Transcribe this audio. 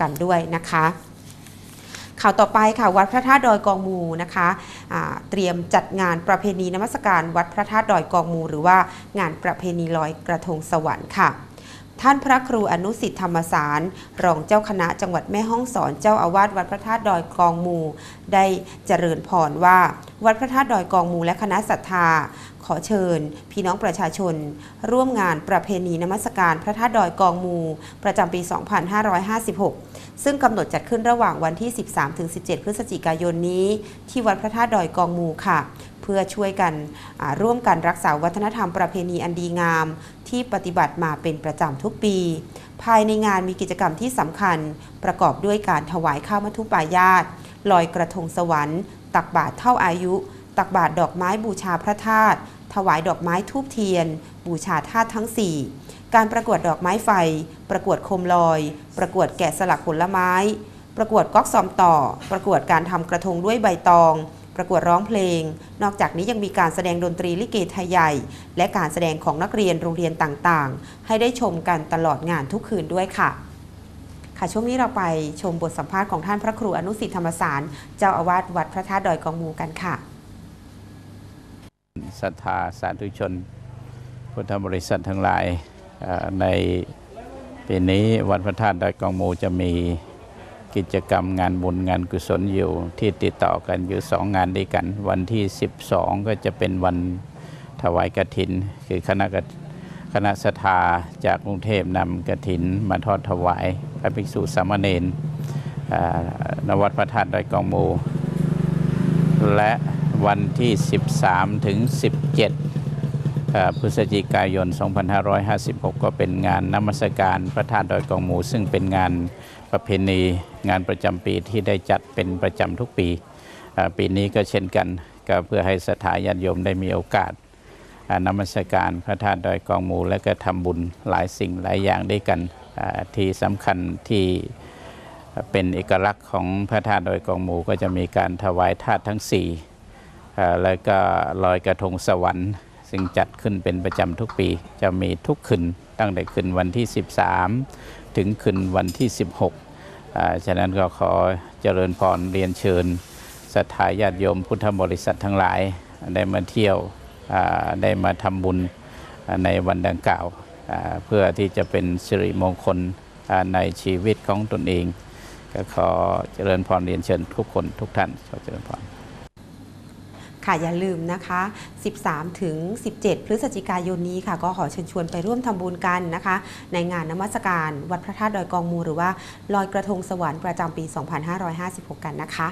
กันด้วยนะคะข่าวต่อไปค่ะวัดพระธาตุดอยกองมูนะคะเตรียมจัดงานประเพณีนมัสการวัดพระธาตุดอยกองมู หรือว่างานประเพณีลอยกระทงสวรรค์ค่ะ ท่านพระครูอนุสิทธิธรรมสาร รองเจ้าคณะจังหวัดแม่ฮ่องสอนเจ้าอาวาสวัดพระธาตุดอยกองมู ได้เจริญพรว่า วัดพระธาตุดอยกองมูและคณะศรัทธา ขอเชิญ พี่น้องประชาชน ร่วมงานประเพณีนมัสการพระธาตุดอยกองมู ประจำปี 2556 ซึ่งกำหนดจัดขึ้นระหว่างวันที่ 13-17 พฤศจิกายนนี้ ที่วัดพระธาตุดอยกองมูค่ะ พื่อช่วยกันร่วมกันรักษาวัฒนธรรมประเพณีอันดีงาม ที่ปฏิบัติมาเป็นประจำทุกปี ภายในงานมีกิจกรรมที่สำคัญ ประกอบด้วยการถวายข้าวมัทุปายาตลอยกระทงสวรรค์ ตักบาตรเท่าอายุ ตักบาตรดอกไม้บูชาพระธาตุถวายดอกไม้ทูบเทียน บูชาธาตุทั้ง 4 การประกวดดอกไม้ไฟ ประกวดโคมลอย ประกวดแกะสลักผลไม้ ประกวดก๊อกซอมต่อ ประกวดการทำกระทงด้วยใบตอง ประกวดร้องเพลง นอกจากนี้ยังมีการแสดงดนตรีลิเกไทยใหญ่ และการแสดงของนักเรียนโรงเรียนต่างๆ ให้ได้ชมกันตลอดงานทุกคืนด้วยค่ะ ค่ะช่วงนี้เราไปชมบทสัมภาษณ์ของท่านพระครูอนุสิทธิธรรมสาร เจ้าอาวาสวัดพระธาตุดอยกองมูกันค่ะศรัทธาสาธุชน พุทธบริษัททั้งหลายในปีนี้วัดพระธาตุดอยกองมูจะมี กิจกรรมงานบุญงานกุศลอยู่ที่ติดต่อกันอยู่สองงานด้วยกัน วันที่ 12 ก็จะเป็นวันถวายกฐิน คือคณะคณะศรัทธาจากกรุงเทพนำกฐินมาทอดถวายพระภิกษุสามเณรนวัดพระธาตุดอยกองมู และวันที่ 13 ถึง 17เอ่อ พฤศจิกายน 2556 ก็เป็นงานนมัสการพระธาตุดอยกองหมู ซึ่งเป็นงานประเพณีงานประจำปีที่ได้จัดเป็นประจำทุกปี ปีนี้ก็เช่นกันก็เพื่อให้สถาญาติโยมได้มีโอกาสนมัสการพระธาตุดอยกองหมู และก็ทำบุญหลายสิ่งหลายอย่างด้วยกันที่สำคัญที่เป็นเอกลักษณ์ของพระธาตุดอยกองหมูก็จะมีการถวายธาตุทั้ง4แล้วก็ลอยกระทงสวรรค์ ซึ่งจัดขึ้นเป็นประจำทุกปี จะมีทุกคืนตั้งแต่คืนวันที่ 13 ถึงคืนวันที่ 16 ฉะนั้นก็ขอเจริญพรเรียนเชิญศรัทธาญาติโยมพุทธบริษัททั้งหลาย ได้มาเที่ยวได้มาทำบุญในวันดังกล่าว เพื่อที่จะเป็นสิริมงคลในชีวิตของตนเอง ก็ขอเจริญพรเรียนเชิญทุกคนทุกท่านขอเจริญพร ค่ะอย่าลืมนะคะ 13 ถึง 17 พฤศจิกายนนี้ค่ะ ก็ขอเชิญชวนไปร่วมทำบุญกันนะคะ ในงานนมัสการวัดพระธาตุดอยกองมูหรือว่าลอยกระทงสวรรค์ประจำปี 2556 กันนะคะ